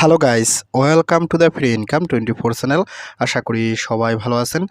Hello guys welcome to the free income twenty four channel আশা করি সবাই ভালো আছেন।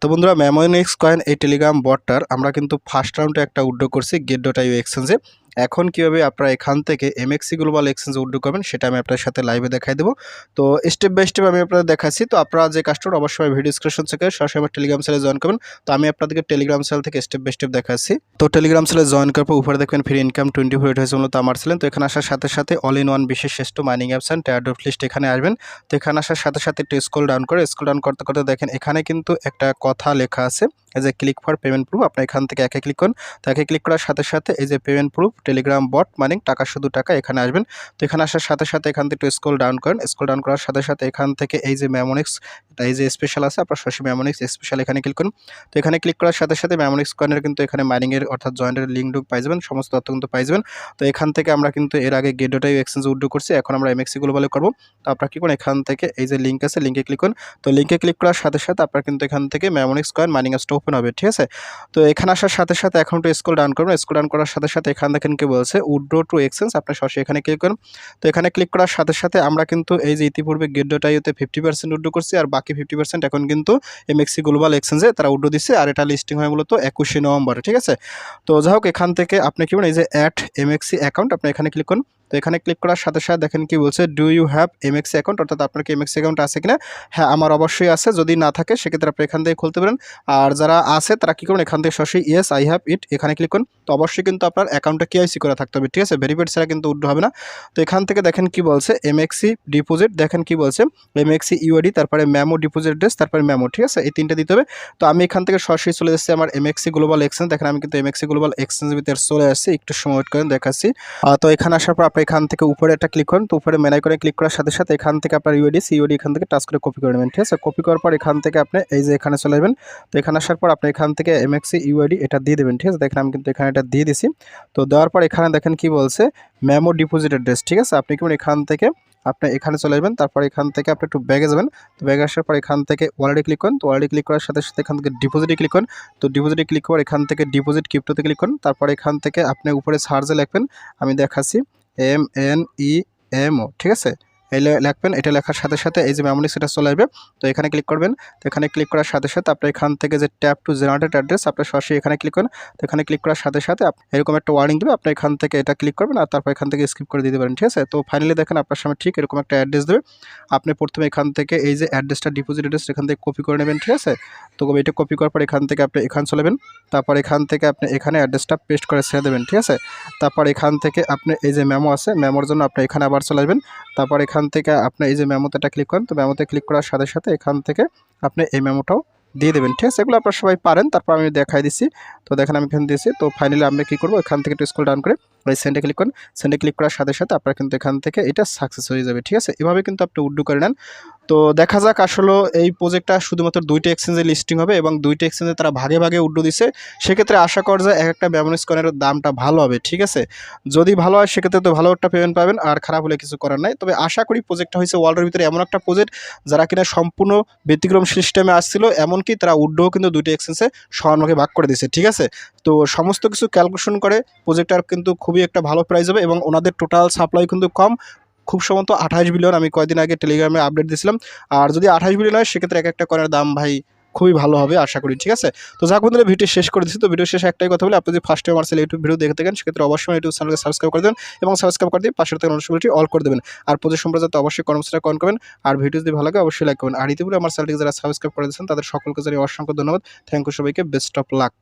তো বন্ধুরা ম্যামোনিক্স কয়েন এই টেলিগ্রাম বটটার আমরা কিন্তু ফার্স্ট রাউন্ডে একটা উড্ডো করছি গেট ডট আইও এক্সচেঞ্জে এখন কীভাবে আপনারা এখান থেকে এমএক্সি গ্লোবাল এক্সচেঞ্জ উড্ডো করবেন, সেটা আমি আপনার সাথে লাইভে দেখাই দেবো। তো স্টেপ বাই স্টেপ আমি আপনাদের দেখাচ্ছি। তো আপনারা যে কাস্টমার অবশ্যই ভিডিও ডিসক্রিপশন থেকে সরাসরি আমার টেলিগ্রাম সেলে জয়েন করবেন। তো আমি আপনাদেরকে টেলিগ্রাম সেল থেকে স্টেপ বাই স্টেপ দেখাচ্ছি। তো টেলিগ্রাম সেলে জয়েন করার পর উপরে দেখবেন ফ্রি ইনকাম টোয়েন্টি ফোর হয়েছে মূলত আমার ছিলেন তো এখানে আসার সাথে সাথে অল ইন ওয়ান বিশেষ শ্রেষ্ঠ মাইনিং অ্যাপস অ্যান্ড ট্যাডোফ লিস্ট এখানে আসবেন। তো এখানে আসার সাথে সাথে একটু স্ক্রল ডাউন করে স্ক্রল ডাউন করতে করতে দেখেন এখানে কিন্তু একটা কথা লেখা আছে। এই যে ক্লিক ফর পেমেন্ট প্রুফ আপনি এখান থেকে একে ক্লিক করুন। তো একে ক্লিক করার সাথে সাথে এই যে পেমেন্ট প্রুফ টেলিগ্রাম বট মানে টাকা শুধু টাকা এখানে আসবেন। তো এখানে আসার সাথে সাথে এখান থেকে একটু স্ক্রল ডাউন করেন। স্ক্রল ডাউন করার সাথে সাথে এখান থেকে এই যে ম্যামোনিক্স এই যে স্পেশাল আছে, আপনার সরাসরি ম্যামোনিক্স স্পেশাল এখানে ক্লিক করুন। তো এখানে ক্লিক করার সাথে সাথে ম্যামোনিক্স কয়েনের কিন্তু এখানে মাইনিংয়ের অর্থাৎ জয়েন্টের লিঙ্ক ডুক পাই যাবেন। সমস্ত তথ্য কিন্তু পাই যাবেন। তো এখান থেকে আমরা কিন্তু এর আগে গেডোটাই এক্সচেঞ্জ উড্ডো করছি। এখন আমরা এমএক্সি গ্লোবালে করব। তো আপনারা কি করুন, এখান থেকে এই যে লিঙ্ক আছে লিঙ্কে ক্লিক করুন। তো লিঙ্কে ক্লিক করার সাথে সাথে আপনার কিন্তু এখান থেকে ম্যামোনিক্স কয়েন মাইনিং অ্যাপসটা ওপেন হবে, ঠিক আছে? তো এখানে আসার সাথে সাথে এখন একটু স্ক্রল ডাউন করবেন। স্কুল ডাউন করার সাথে সাথে এখান দেখেন কি বলছে? উড্রো টু এক্সচেঞ্জ আপনি সরাসরি এখানে ক্লিক করুন। তো এখানে ক্লিক করার সাথে সাথে আমরা কিন্তু এই যে ইতিপূর্বে গেডোটাইতে ফিফটি পার্সেন্ট উড্রো করছি, আর বাকি ফিফটি পার্সেন্ট এখন কিন্তু এমএক্সি গ্লোবাল এক্সচেঞ্জে তারা উড্রো দিচ্ছে, আর এটা লিস্টিং হয় মূলত একুশে নভেম্বরে, ঠিক আছে? তো যাই হোক, এখান থেকে আপনি কি বলেন, এই যে অ্যাড এমএক্সি অ্যাকাউন্ট আপনি এখানে ক্লিক করুন। তো এখানে ক্লিক করার সাথে সাথে দেখেন কি বলছে do you have MXC account অর্থাৎ আপনার কি এমএক্সি অ্যাকাউন্ট আছে কিনা? হ্যাঁ আমার অবশ্যই আছে। যদি না থাকে, সেক্ষেত্রে আপনি এখান থেকে খুলতে পারেন। আর যারা আছে, তারা কী করুন, এখান থেকে সরাসরি ইয়েস আই হ্যাভ ইট এখানে ক্লিক করুন। তো অবশ্যই কিন্তু আপনার অ্যাকাউন্টটা কেআইসি করা থাকতে হবে, ঠিক আছে? ভেরিফাইড ছাড়া কিন্তু উড্ডো হবে না। তো এখান থেকে দেখেন কি বলছে এমএক্সি ডিপোজিট দেখেন কি বলছে এমএক্সি ইউআইডি তারপরে ম্যামো ডিপোজিট অ্যাড্রেস তারপরে ম্যামো ঠিক আছে? এই তিনটা দিতে হবে। তো আমি এখান থেকে সরাসরি চলে যাচ্ছি আমার এমএক্সি গ্লোবাল এক্সচেঞ্জ দেখেন আমি কিন্তু এমএক্সি গ্লোবাল এক্সচেঞ্জের ভিতরে চলে আসছি, একটু সময় ওয়েট করেন, দেখাচ্ছি। তো এখানে আসার পর আপনি এখান থেকে উপরে একটা ক্লিক করুন, তো উপরে মেনাই করে ক্লিক করার সাথে সাথে এখান থেকে আপনার ইউআইডি সিইউডি এখান থেকে টাচ করে কপি করে নেবেন, ঠিক আছে? কপি করার পর এখান থেকে আপনি এই যে এখানে চলে যাবেন তো এখানে আসার পর আপনি এখান থেকে এমএক্সি ইউআইডি এটা দিয়ে দেবেন, ঠিক আছে? দেখেন আমি কিন্তু এখানে এটা দিয়ে দিছি। তো দেওয়ার পর এখানে দেখেন কি বলছে? মেমো ডিপোজিট অ্যাড্রেস ঠিক আছে? আপনি কি এখান থেকে আপনি এখানে চলে আসবেন, তারপর এখান থেকে আপনি একটু ব্যাগে যাবেন। তো ব্যাগে আসার পর এখান থেকে ওয়ালেটে ক্লিক করুন। তো ওয়ালেটে ক্লিক করার সাথে সাথে এখান থেকে ডিপোজিটে ক্লিক করুন। তো ডিপোজিটে ক্লিক করে এখান থেকে ডিপোজিট ক্রিপ্টোতে ক্লিক করুন। তারপর এখান থেকে আপনি উপরে সার্চে লিখবেন। আমি দেখাচ্ছি M N E M O ঠিক আছে? এই এটা লেখার সাথে সাথে এই যে মেমোরি সেটা চলে আসবে। তো এখানে ক্লিক করবেন। তো এখানে ক্লিক করার সাথে সাথে আপনি এখান থেকে যে ট্যাপ টু জেনারেটেড অ্যাড্রেস আপনি সরাসরি এখানে ক্লিক করেন। তো এখানে ক্লিক করার সাথে সাথে এরকম একটা ওয়ার্নিং দেবে। আপনি এখান থেকে এটা ক্লিক করবেন আর তারপর এখান থেকে স্কিপ করে দিতে পারেন, ঠিক আছে? তো ফাইনালি দেখেন আপনার সামনে ঠিক এরকম একটা অ্যাড্রেস দেবে। আপনি প্রথমে এখান থেকে এই যে অ্যাড্রেসটা ডিপোজিট অ্যাড্রেস এখান থেকে কপি করে নেবেন, ঠিক আছে? তো এটা কপি করার পর এখান থেকে আপনি এখানে চলেবেন তারপর এখান থেকে আপনি এখানে অ্যাড্রেসটা পেস্ট করে ছেড়ে দেবেন, ঠিক আছে? তারপর এখান থেকে আপনি এই যে মেমো আছে মেমোর জন্য আপনি এখানে আবার চলে আসবেন। তারপর এখান থেকে আপনি এই যে মেমোতে ক্লিক করেন, তো মেমোতে ক্লিক করার সাথে সাথে এখান থেকে আপনি এই মেমোটাও দিয়ে দেবেন, ঠিক আছে? এগুলো আপনারা সবাই পারেন, তারপর আমি দেখাই দিচ্ছি। তো দেখেন আমি এখানে দিয়েছি, তো ফাইনালি আমরা কী করব? এখান থেকে একটু স্কুল ডাউন করে ওই সেন্ডে ক্লিক করুন। সেন্ডে ক্লিক করার সাথে সাথে আপনার কিন্তু এখান থেকে এটা সাকসেস হয়ে যাবে, ঠিক আছে? এভাবে কিন্তু আপনি উড্ডু করে নেন। তো দেখা যাক আসলে এই প্রজেক্টটা শুধুমাত্র দুইটা এক্সচেঞ্জে লিস্টিং হবে এবং দুইটা এক্সচেঞ্জে তারা ভাগে ভাগে উড্ডু দিছে। সেক্ষেত্রে আশা করা যায় এক একটা ব্যবনিস কয়েনের দামটা ভালো হবে, ঠিক আছে? যদি ভালো হয়, সেক্ষেত্রে তো ভালো একটা পেমেন্ট পাবেন, আর খারাপ হলে কিছু করার নাই। তবে আশা করি প্রজেক্টটা হয়েছে ওয়ার্ল্ডের ভিতরে এমন একটা প্রজেক্ট যারা কিনা সম্পূর্ণ ব্যতিক্রম সিস্টেমে আসছিল এমনকি তারা উড্ডও কিন্তু দুইটা এক্সচেঞ্জে সমানভাগে ভাগ করে দিয়েছে, ঠিক আছে? তো সমস্ত কিছু ক্যালকুলেশন করে প্রজেক্টটার কিন্তু খুবই একটা ভালো প্রাইস হবে এবং ওনাদের টোটাল সাপ্লাই কিন্তু কম। খুব সম্ভবত আঠাশ বিলিয়ন আমি কয়েকদিন আগে টেলিগ্রামে আপডেট দিয়েছিলাম। আর যদি আঠাশ বিলিয়ন হয়, সেক্ষেত্রে এক একটা করার দাম ভাই খুবই ভালো হবে, আশা করি, ঠিক আছে? তো যাক বন্ধুরা, ভিডিও শেষ করে দিচ্ছি তো ভিডিও শেষে একটাই কথা বলে, আপনি যদি ফার্স্ট টাইম আমার ইউটিউব ভিডিও দেখে থাকেন, সেক্ষেত্রে অবশ্যই ইউটিউব চ্যানেলকে সাবস্ক্রাইব করে দেবেন এবং সাবস্ক্রাইব করে দিয়ে পাশের থেকে নোটিফিকেশনটি অল করে দেবেন। আর প্রতি সম্প্রদায় তো অবশ্যই কর্মসূচিটা কন করবেন। আর ভিডিও যদি ভালো লাগে, অবশ্যই লাইক করবেন। আর ইতিপূর্বে আমার চ্যানেলটিকে যারা সাবস্ক্রাইব করে দিয়েছেন তাদের সকলকে জানিয়ে অসংখ্য ধন্যবাদ। থ্যাংক ইউ সবাইকে বেস্ট অফ লাক